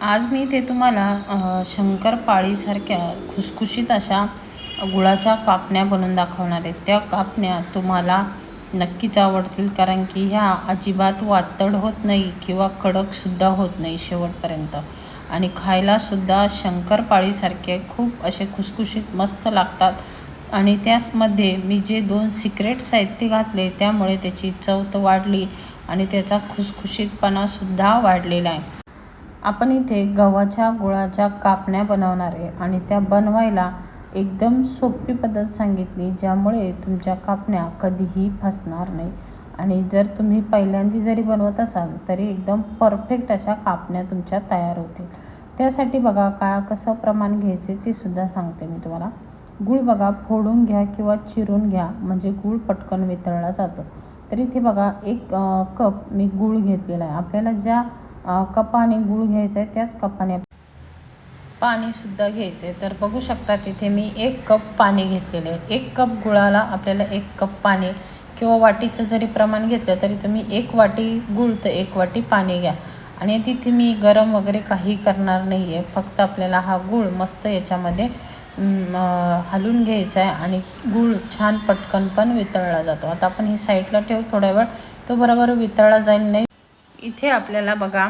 आज मी इथे तुम्हाला शंकरपाळीसारख्या खुसखुशीत अशा गुळाच्या कापण्या बनवून दाखवणार आहे. त्या कापण्या तुम्हाला नक्कीच आवडतील कारण की ह्या अजिबात वातड होत नाही किंवा कडकसुद्धा होत नाही शेवटपर्यंत. आणि खायलासुद्धा शंकरपाळीसारखे खूप असे खुसखुशीत मस्त लागतात. आणि त्याचमध्ये मी जे दोन सिक्रेट साहित्य घातले त्यामुळे त्याची चव तर वाढली आणि त्याचा खुसखुशीतपणासुद्धा वाढलेला आहे. आपण इथे गव्हाच्या गुळाच्या कापण्या बनवणार आहे आणि त्या बनवायला एकदम सोपी पद्धत सांगितली ज्यामुळे तुमच्या कापण्या कधीही फसणार नाही. आणि जर तुम्ही पहिल्यांदा जरी बनवत असाल तरी एकदम परफेक्ट अशा कापण्या तुमच्या तयार होतील. त्यासाठी बघा काय कसं प्रमाण घ्यायचे ते सुद्धा सांगते मी तुम्हाला. गूळ बघा फोडून घ्या किंवा चिरून घ्या म्हणजे गूळ पटकन वितळला जातो. तर इथे बघा एक कप मी गूळ घेतलेला आहे. आपल्याला ज्या कपाने गूळ घ्यायचा आहे त्याच कपाने पाणीसुद्धा घ्यायचं. आहे तर बघू शकता तिथे मी एक कप पाणी घेतलेलं. आहे एक कप गुळाला आपल्याला एक कप पाणी किंवा वाटीचं जरी प्रमाण घेतलं तरी तुम्ही एक वाटी गूळ तर एक वाटी पाणी घ्या. आणि तिथे मी गरम वगैरे काही करणार नाही आहे फक्त आपल्याला हा गूळ मस्त याच्यामध्ये हलून घ्यायचा आहे आणि गूळ छान पटकन पण वितळला जातो. आता आपण ही साईडला ठेवू थोड्या वेळ तो बरोबर वितळला जाईल नाही. इथे आपल्याला बघा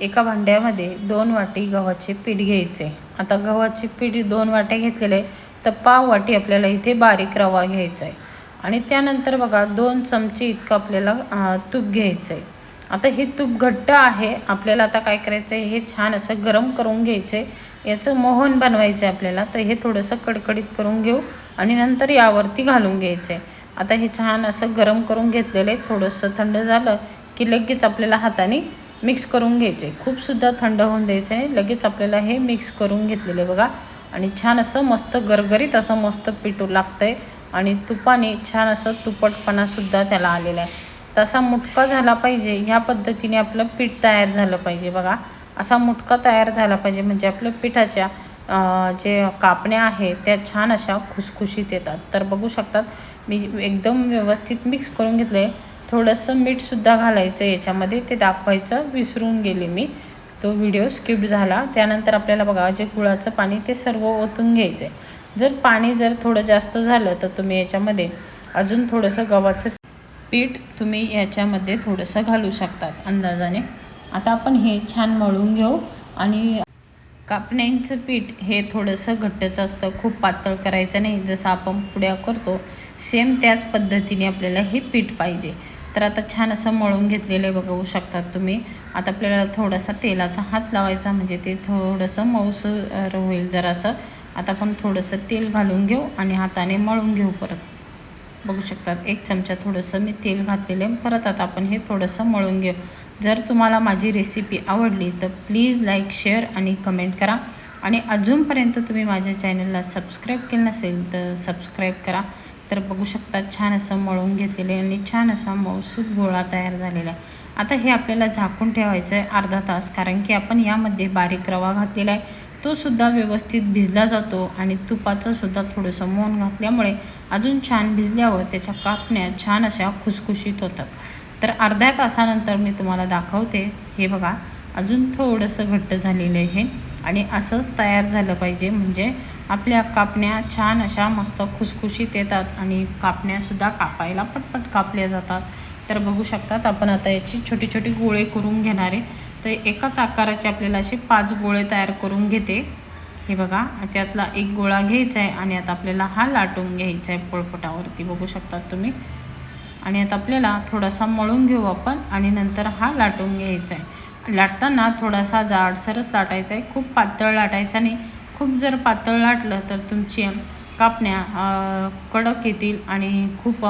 एका भांड्यामध्ये दोन वाटी गव्हाचे पीठ घ्यायचे. आता गव्हाचे पीठ दोन वाट्या घेतलेले तर पाव वाटी आपल्याला इथे बारीक रवा घ्यायचा आहे. आणि त्यानंतर बघा दोन चमचे इतकं आपल्याला तूप घ्यायचं आहे आता हे तूप घट्ट आहे आपल्याला आता काय करायचं आहे हे छान असं गरम करून घ्यायचं आहे याचं मोहन बनवायचं आहे आपल्याला तर हे थोडंसं कडकडीत करून घेऊ आणि नंतर यावरती घालून घ्यायचं आहे आता हे छान असं गरम करून घेतलेलं आहे थोडंसं थंड झालं की लगेच आपल्याला हाताने मिक्स करून घ्यायचे. खूपसुद्धा थंड होऊन द्यायचं. आहे लगेच आपल्याला हे मिक्स करून घेतलेले बघा. आणि छान असं मस्त गरगरीत असं मस्त पिटू लागतं आहे आणि तुपाने छान असं तुपटपणासुद्धा त्याला आलेला आहे. तसा मुटका झाला पाहिजे. ह्या पद्धतीने आपलं पीठ तयार झालं पाहिजे बघा. असा मुटका तयार झाला पाहिजे. म्हणजे आपलं पिठाच्या जे कापण्या आहेत त्या छान अशा खुसखुशीत येतात. तर बघू शकतात. मी एकदम व्यवस्थित मिक्स करून घेतलं आहे थोडंसं मीठसुद्धा घालायचं याच्यामध्ये ते दाखवायचं विसरून गेले मी. तो व्हिडिओ स्किप झाला. त्यानंतर आपल्याला बघा जे गुळाचं पाणी ते सर्व ओतून घ्यायचं आहे जर पाणी जर थोडं जास्त झालं तर तुम्ही याच्यामध्ये अजून थोडंसं गव्हाचं पीठ तुम्ही याच्यामध्ये थोडंसं घालू शकतात अंदाजाने. आता आपण हे छान मळून घेऊ आणि कापण्यांचं पीठ हे थोडंसं घट्टच असतं. खूप पातळ करायचं नाही. जसं आपण पुड्या करतो सेम त्याच पद्धतीने आपल्याला हे पीठ पाहिजे. तर आता छान असं मळून घेतलेलं आहे बघू शकतात तुम्ही. आता आपल्याला थोडासा तेलाचा हात लावायचा म्हणजे ते थोडंसं मऊसर होईल जरासं. आता आपण थोडंसं तेल घालून घेऊ आणि हाताने मळून घेऊ परत. बघू शकतात एक चमचा थोडंसं मी तेल घातलेलं आहे. परत आता आपण हे थोडंसं मळून घेऊ. जर तुम्हाला माझी रेसिपी आवडली तर प्लीज लाईक शेअर आणि कमेंट करा. आणि अजूनपर्यंत तुम्ही माझ्या चॅनलला सबस्क्राईब केलं नसेल तर सबस्क्राईब करा. तर बघू शकता छान असं मळून घेतलेलं आहे आणि छान असा मौसूद गोळा तयार झालेला आहे. आता हे आपल्याला झाकून ठेवायचं आहे अर्धा तास कारण की आपण यामध्ये बारीक रवा घातलेला आहे. तो सुद्धा व्यवस्थित भिजला जातो आणि तुपाचं सुद्धा थोडंसं मोहन घातल्यामुळे अजून छान भिजल्यावर त्याच्या कापण्या छान अशा खुसखुशीत होतात. तर अर्ध्या तासानंतर मी तुम्हाला दाखवते. हे बघा अजून थोडंसं घट्ट झालेलं आहे हे आणि असंच तयार झालं पाहिजे. म्हणजे आपल्या कापण्या छान अशा मस्त खुसखुशीत येतात आणि कापण्यासुद्धा कापायला पटपट कापल्या जातात. तर बघू शकतात आपण आता याची छोटी छोटी गोळे करून घेणार आहे. तर एकाच आकाराचे आपल्याला असे पाच गोळे तयार करून घेते. हे बघा त्यातला एक गोळा घ्यायचा आहे आणि आता आपल्याला हा लाटून घ्यायचा आहे पोळपटावरती. बघू शकतात तुम्ही. आणि आता आपल्याला थोडासा मळून घेऊ आपण आणि नंतर हा लाटून घ्यायचा आहे लाटताना थोडासा जाडसरच लाटायचा आहे खूप पातळ लाटायचा नाही. खूप जर पातळ लाटलं तर तुमची कापण्या कडक येतील आणि खूप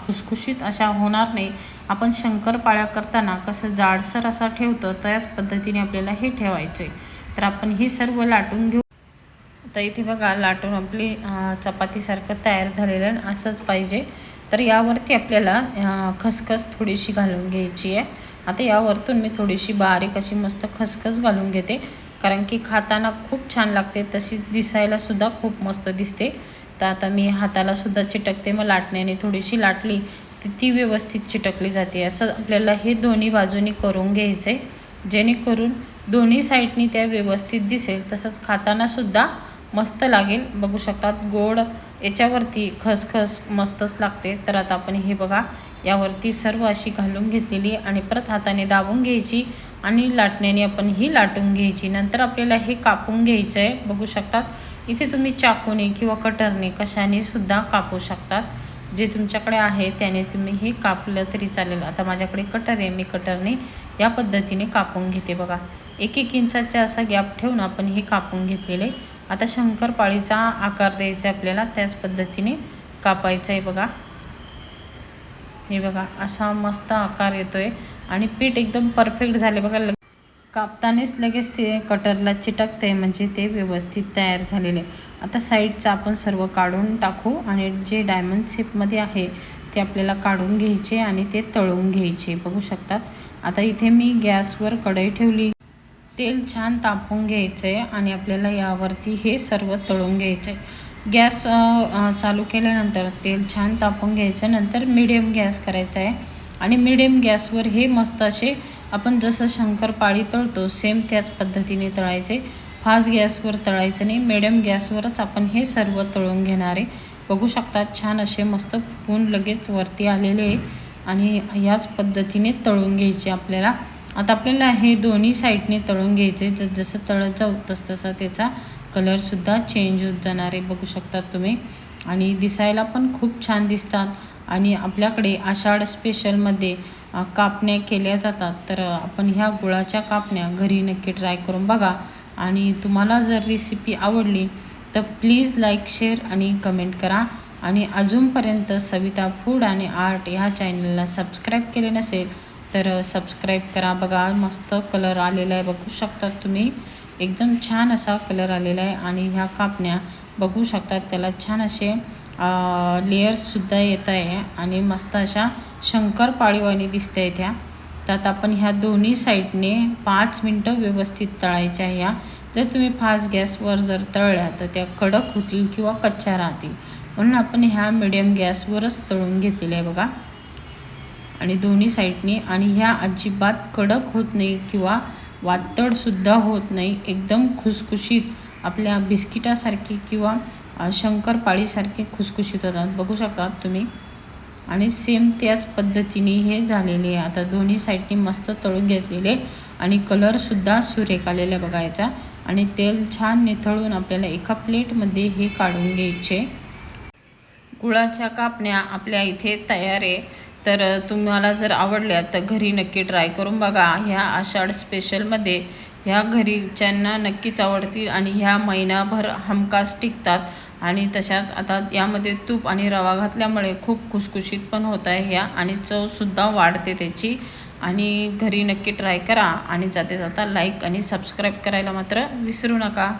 खुसखुशीत अशा होणार नाही. आपण शंकरपाळ्या करताना कसं जाडसर असा ठेवतं त्याच पद्धतीने आपल्याला हे ठेवायचं आहे तर आपण हे सर्व लाटून घेऊ. तर इथे बघा लाटून आपली चपातीसारखं तयार झालेलं आहे असंच पाहिजे. तर यावरती आपल्याला खसखस थोडीशी घालून घ्यायची आहे. आता यावरतून मी थोडीशी बारीक अशी मस्त खसखस घालून घेते. कारण की खाताना खूप छान लागते तशी दिसायला सुद्धा खूप मस्त दिसते. तर आता मी हाताला सुद्धा चिटकते मग लाटण्याने थोडीशी लाटली तर ती व्यवस्थित चिटकली जाते. असं आपल्याला हे दोन्ही बाजूनी करून घ्यायचं आहे जेणेकरून दोन्ही साईडनी त्या व्यवस्थित दिसेल तसंच खातानासुद्धा मस्त लागेल. बघू शकतात गोड याच्यावरती खसखस मस्तच लागते. तर आता आपण हे बघा यावरती सर्व अशी घालून घेतलेली आणि परत हाताने दाबून घ्यायची. आणि लाटण्याने आपण ही लाटून घ्यायची. नंतर आपल्याला हे कापून घ्यायचं आहे बघू शकतात. इथे तुम्ही चाकूने किंवा कटरने कशाने सुद्धा कापू शकतात. जे तुमच्याकडे आहे त्याने तुम्ही हे कापलं तरी चालेल. आता माझ्याकडे कटर आहे. मी कटरने या पद्धतीने कापून घेते बघा. एक एक इंचाचा असा गॅप ठेवून आपण हे कापून घेतलेले. आता शंकरपाळीचा आकार द्यायचा आपल्याला. त्याच पद्धतीने कापायचं आहे बघा. हे बघा असा मस्त आकार येतो आहे आणि पीठ एकदम परफेक्ट झाले बघा लग कापतानेच लगेच ते कटरला चिटकते म्हणजे ते व्यवस्थित तयार झालेले. आता साईडचं आपण सर्व काढून टाकू आणि जे डायमंड शेपमध्ये आहे ते आपल्याला काढून घ्यायचे आणि ते तळून घ्यायचे बघू शकतात? आता इथे मी गॅसवर कढई ठेवली. तेल छान तापवून घ्यायचं आहे आणि आपल्याला यावरती हे सर्व तळून घ्यायचं आहे गॅस चालू केल्यानंतर तेल छान तापवून घ्यायचं नंतर मिडियम गॅस करायचा आहे आणि मिडियम गॅसवर हे मस्त असे आपण जसं शंकरपाळी तळतो सेम त्याच पद्धतीने तळायचे. फास्ट गॅसवर तळायचं नाही मिडियम गॅसवरच आपण हे सर्व तळून घेणार आहे. बघू शकतात छान असे मस्त फुगून लगेच वरती आलेले आहे आणि याच पद्धतीने तळून घ्यायचे आपल्याला. आता आपल्याला हे दोन्ही साईडने तळून घ्यायचे जस जसं तळत जाऊ तसतसा त्याचा कलरसुद्धा चेंज होत जाणार आहे बघू शकतात तुम्ही. आणि दिसायला पण खूप छान दिसतात. आणि आपल्याकडे आषाढ स्पेशलमध्ये कापण्या केल्या जातात. तर आपण ह्या गुळाच्या कापण्या घरी नक्की ट्राय करून बघा. आणि तुम्हाला जर रेसिपी आवडली तर प्लीज लाईक शेअर आणि कमेंट करा. आणि अजूनपर्यंत सविता फूड आणि आर्ट ह्या चॅनलला सबस्क्राईब केले नसेल तर सबस्क्राईब करा. बघा मस्त कलर आलेला आहे. बघू शकतात तुम्ही. एकदम छान असा कलर आलेला आहे. आणि ह्या कापण्या बघू शकतात त्याला छान असे लेयर्ससुद्धा येत आहे आणि मस्त अशा शंकर पाळीवाणी दिसत आहे त्या त्यात आपण ह्या दोन्ही साईडने पाच मिनटं व्यवस्थित तळायच्या ह्या. जर तुम्ही फास्ट गॅसवर जर तळल्या तर त्या कडक होतील किंवा कच्च्या राहतील. म्हणून आपण ह्या मिडियम गॅसवरच तळून घेतलेल्या आहे बघा. आणि दोन्ही साईडने आणि ह्या अजिबात कडक होत नाही किंवा वातडसुद्धा होत नाही. एकदम खुसखुशीत आपल्या बिस्किटासारखी किंवा शंकरपाळीसारखे खुसखुशीत होतात. बघू शकतात तुम्ही. आणि सेम त्याच पद्धतीने हे झालेले आहे. आता दोन्ही साईडनी मस्त तळून घेतलेले आणि कलरसुद्धा सुरेख आलेला बघायचा. आणि तेल छान निथळून आपल्याला एका प्लेटमध्ये हे काढून घ्यायचे. गुळाच्या कापण्या आपल्या इथे तयार आहे. तर तुम्हाला जर आवडल्या तर घरी नक्की ट्राय करून बघा. ह्या आषाढ स्पेशलमध्ये ह्या घरीच्यांना नक्कीच आवडतील आणि ह्या महिनाभर हमखास टिकतात आणि तशाच आता यामध्ये तूप आणि रवा घातल्यामुळे खूप खुसखुशीत पण होत आहे ह्या आणि चवसुद्धा वाढते त्याची. आणि घरी नक्की ट्राय करा आणि जाते जाता लाईक आणि सबस्क्राईब करायला मात्र विसरू नका.